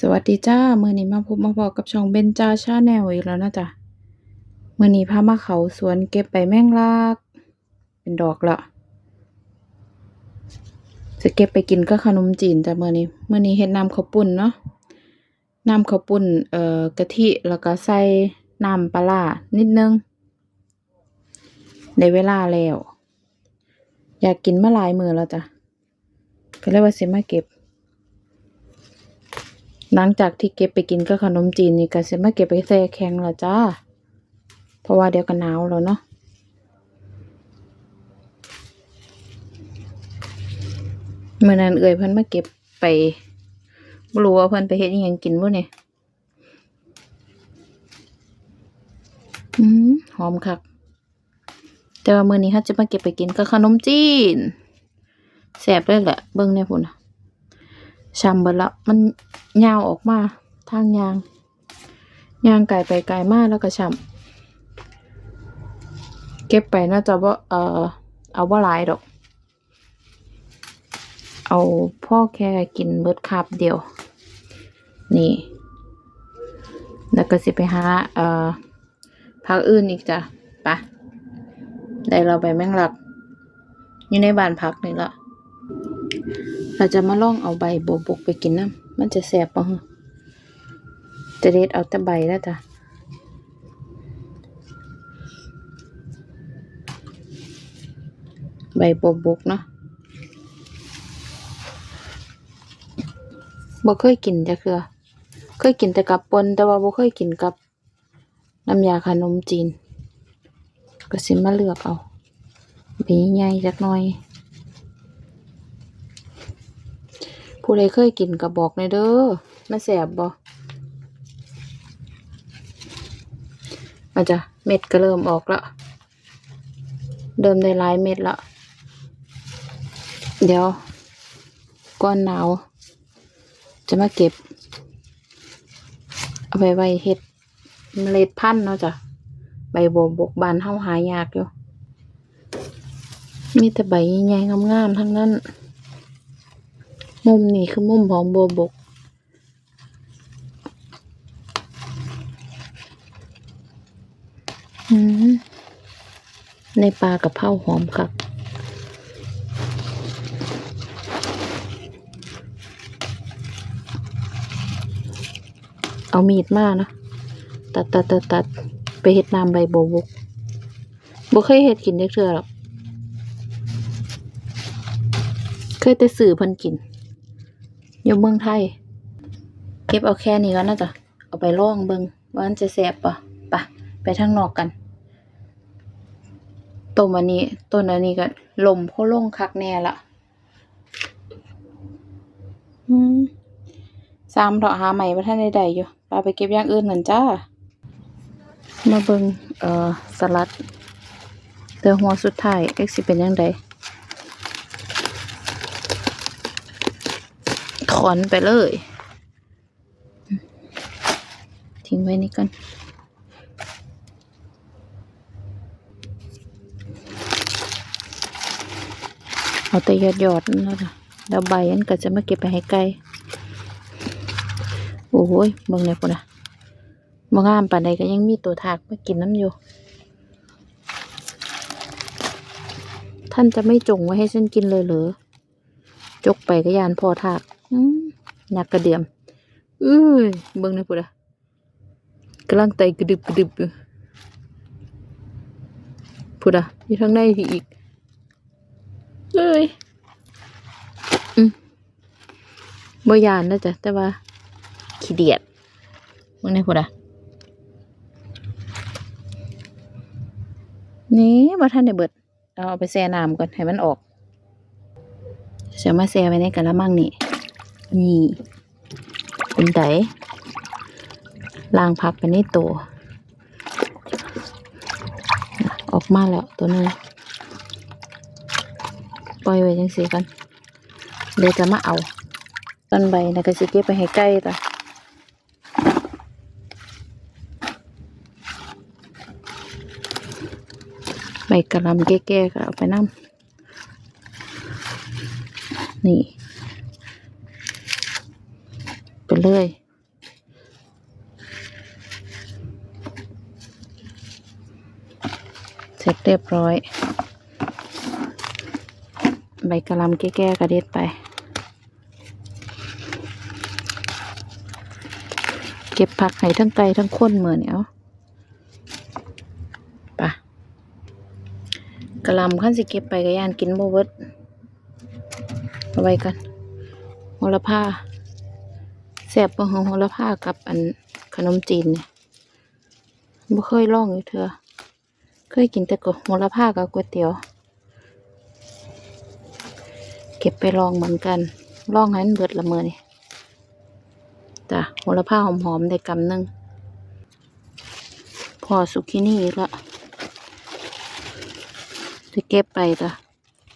สวัสดีจ้ามื้อนี้มาพบมาพอกับช่องเบนจาชาแนลอีกแล้วนะจ๊ะมื้อนี้พามาเขาสวนเก็บใบแมงลักเป็นดอกละจะเก็บไปกินกับขนมจีนจ้ะมื้อนี้มื้อนี้เฮ็ดน้ำข้าวปุ้นเนาะน้ำข้าวปุ้นเอ่อกะทิแล้วก็ใส่น้ำปลาร้านิดนึงได้เวลาแล้ว อยากกินมาหลายมือแล้วจ้ะก็เลยว่าสิมาเก็บ หลังจากที่เก็บไปกินกับขนมจีนนี่ก็สิมาเก็บไปแช่แข็งแล้วจ้า เพราะว่าเดี๋ยวก็หนาวแล้วเนาะเมื่อนั้นเอ่ยเพิ่นมาเก็บไปบ่รู้ว่าเพิ่นไปเฮ็ดยังกินบ่เนี่ยอืมหอมคักแต่ว่ามื้อนี้เฮาจะมาเก็บไปกินกับขนมจีนแซ่บเลยแหละเบิ่งเนี่ยพุ่นน่ะ ช้ำเบิดละมันยาวออกมาทางยางยางไกลไปไกลมากแล้วก็ช้ำเก็บไปน่าจะว่าเออเอาว่าลายดอก เอาพ่อแค่กินเบิดคาบเดียว นี่ แล้วก็สิไปหาเอ่อพักอื่นอีกจ้ะไปะได้เราไปแม่งหลัก อยู่ในบ้านพักนี่ละ เราจะมาลองเอาใบโบบกไปกินน้ำมันจะแสบปะจะเด็ดเอาแต่ใบแล้วจ้ะใบโบบกเนาะบ่เคยกินจะคือ เคยกินแต่กับปนแต่ว่าบ่เคยกินกับน้ำยาขนมจีน ก็สิมาเลือกเอาใบใหญ่จักหน่อย ผู้ใดเคยกินก็บอกในอยเด้อมันแสบบ่อาจจะเม็ดก็เริ่มออกล้วเดิมได้หลายเม็ดล้วเดี๋ยวก่อนหนาว จะมาเก็บ เอาไปไว้เฮ็ดเมล็ดพันธุ์เนาะจ้ะใบโบบกบานเฮาหายากอยู่ มีแต่ใบใหญ่ๆงามๆทั้งนั้น มุมนี้คือมุมของโบบกอืมในปลากระเพราหอมคักเอามีดมานะตัดตัดตัดตัดไปเฮ็ดน้ำใบโบบกบ่เคยเฮ็ดกินได้เทื่อหรอก เคยแต่สื่อพิ่นกิน อยู่เมืองไทย เก็บเอาแค่นี้ก่อนนะจ๊ะเอาไปล่องเบิงว่ามันจะแสบปะปะไปทางนอกกันต้นอันนี้ต้นอันนี้ก็ลมโคล่งคักแน่ละสามดอกหาใหม่ประท่านใดๆอยู่ปาไปเก็บอย่างอื่นเหมือนจ้า มาเบิงเอ่อสลัดเตือหัวสุดท้ายเอ็กสิเป็นยังไง อนไปเลย ทิ้งไว้นี่กันเอาแต่ยอดยอดนั่นแหละจ้ะแล้วใบอันก็จะมาเก็บไปให้ไกลโอ้ยเบิ่งเลยพุ่นนะบ่งามปานใดก็ยังมีตัวถากมากินน้ำอยู่ ท่านจะไม่จงไว้ให้ฉันกินเลยเหรอ จกไปก็ยานพอถาก หนักกระเดียมเอ้ยเบิ่งนะพุ่นอะกำลังไตกระดึบกระดึบอยู่พุ่นอะอยู่ทางในพี่อีกเอ้ยอืมบ่ยานนะจ๊ะแต่ว่าขี้เดียดเบิ่งนะพุ่นอะนี่บ่ทันได้เบิดเอาเอาไปแช่น้ำก่อนให้มันออกจะมาแช่ไว้ในกะละมังนี่ นี่ เป็นไดล้างพักไปในตัว ออกมาแล้วตัวนึงปล่อยไว้จังสีกันเดี๋ยวจะมาเอาต้นใบนะก็สิเก็บไปให้ใกล้ต่ะใบกระลำแก่ๆก็เอาไปน้ำนี่ เลย เสร็จเรียบร้อย ใบกะลำแก้ๆกระเด็ดไป เก็บผักให้ทั้งไกลทั้งข้นเหมือนเนี้ยปะกะลำขั้นสิเก็บไปกระยานกินโมเวิร์ดไปกันมลผ้า แซ่บบ่ของโหระพากับอันขนมจีนเนี่ยบ่เคยลองอยู่เธอ เคยกินแต่กับโหระพากับก๋วยเตี๋ยว เก็บไปลองเหมือนกัน ลองให้มันเบิดละเมอนี่จ้ะโหระพาหอมๆได้กำนึ่งพอสุกินี่ละจะเก็บไปจ้ะ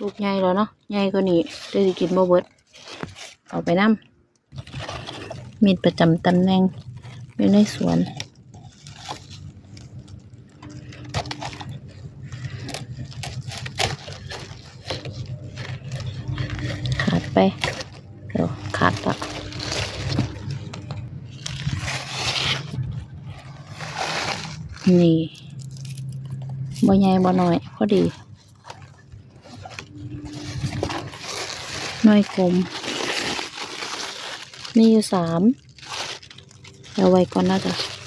ลูกใหญ่แล้วเนาะใหญ่กว่านี้ได้สิกินบ่เบิดเอาไปน้ำ มีดประจำตำแหน่งอยู่ในสวน ขาดไปเดี๋ยวขาดละนี่บ่ใหญ่บ่น้อย พอดีน้อยกลม มีอยู่สามเอาไว้ก่อนนะจ๊ะ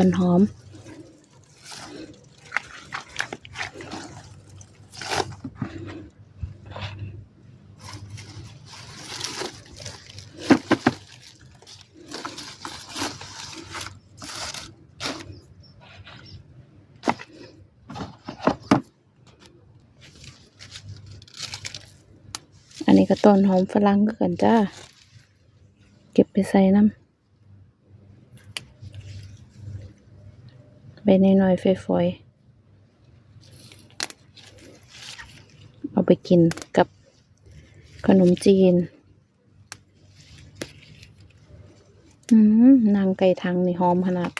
ต้นหอม อันนี้ก็ต้นหอมฝรั่งก็กันจ้า เก็บไปใส่น้ำ บน้อยๆฝอยๆเอาไปกินกับขนมจีน อืมนางไก่ทางนี่หอมขนาด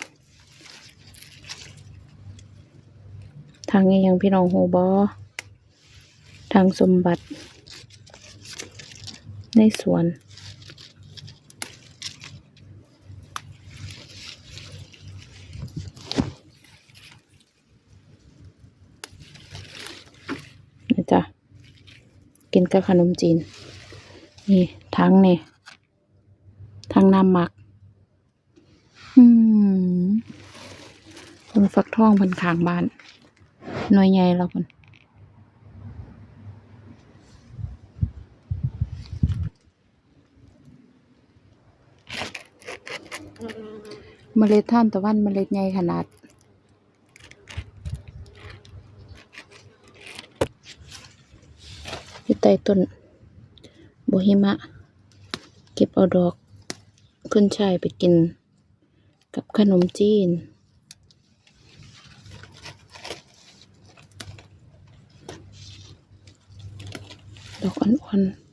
ทางนี้ยังพี่น้องโฮบอทางสมบัติ ในสวน นะจ๊ะ กินกับขนมจีน นี่ทั้งนี่ทั้งน้ำหมัก อืมคนฟักทองเพิ่นขางบ้าน หน่วยใหญ่เพิ่นเมล็ดท่านตะวันเมล็ดใหญ่ขนาด อยู่ใต้ต้นโบฮิมะ เก็บเอาดอกขึ้นชายไปกิน กับขนมจีน ดอกอ่อนๆ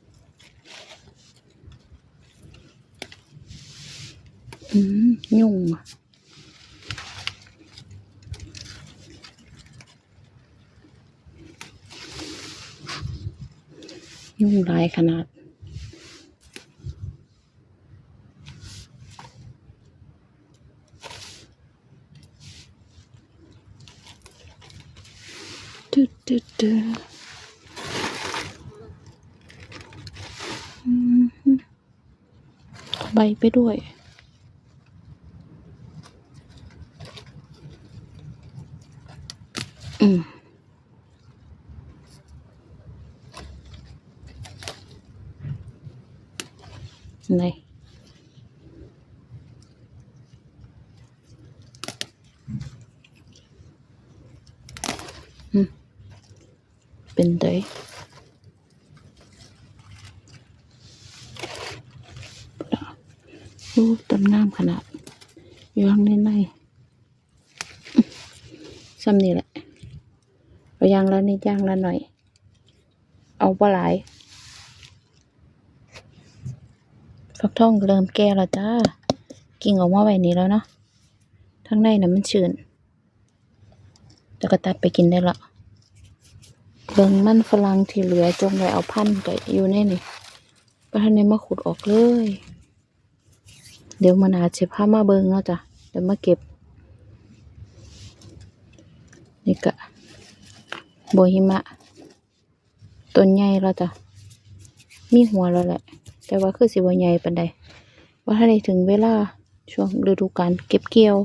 อืม ยุ่งอะ ยุ่งหลายขนาดตึ๊ดตึ๊ดตึ๊ดอืมใบไปด้วย เป็นไดโอ้ต้นงามขนาดย่างในในซ้ำนี่แหละ เอายางแล้วนี่ย่างแล้วหน่อย เอาปลาหลายฟักทองเริ่มแก่แล้วจ้า กิ่งออกมาไว้นี้แล้วเนาะทั้งในน่ะมันชื้นแล้วก็ตัดไปกินได้ละ เบิ่งมันฝรั่งที่เหลือจงไว้เอาพันก็อยู่ในนี่ก็ทันได้มาขุดออกเลย เดี๋ยวมันอาจจะพามาเบิ่งเนาะจ้ะเดี๋ยวมาเก็บ นี่ก็โบหิมะต้นใหญ่แล้วจ้ะมีหัวแล้วแหละ แต่ว่าคือสิบใหญ่ปานใดว่าถ้าได้ถึงเวลาช่วงฤดูกาลเก็บเกี่ยว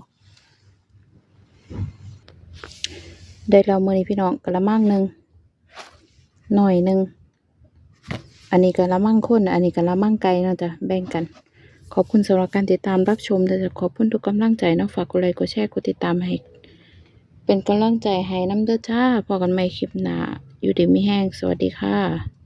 ได้เราเมื่อนี้พี่น้องกะละมังหนึ่ง หน่อยหนึ่งอันนี้ก็ละมังข้นอันนี้ก็ละมังไกลเนาะจ๊ะแบ่งกัน ขอบคุณสำหรับการติดตามรับชมแต่จะขอบคุณทุกกำลังใจเนาะฝากกดไลค์กดแชร์กดติดตามให้ เป็นกำลังใจให้น้ำเด้อจ้าพอกันใหม่คลิปหน้าอยู่ดีมีแห้งสวัสดีค่ะ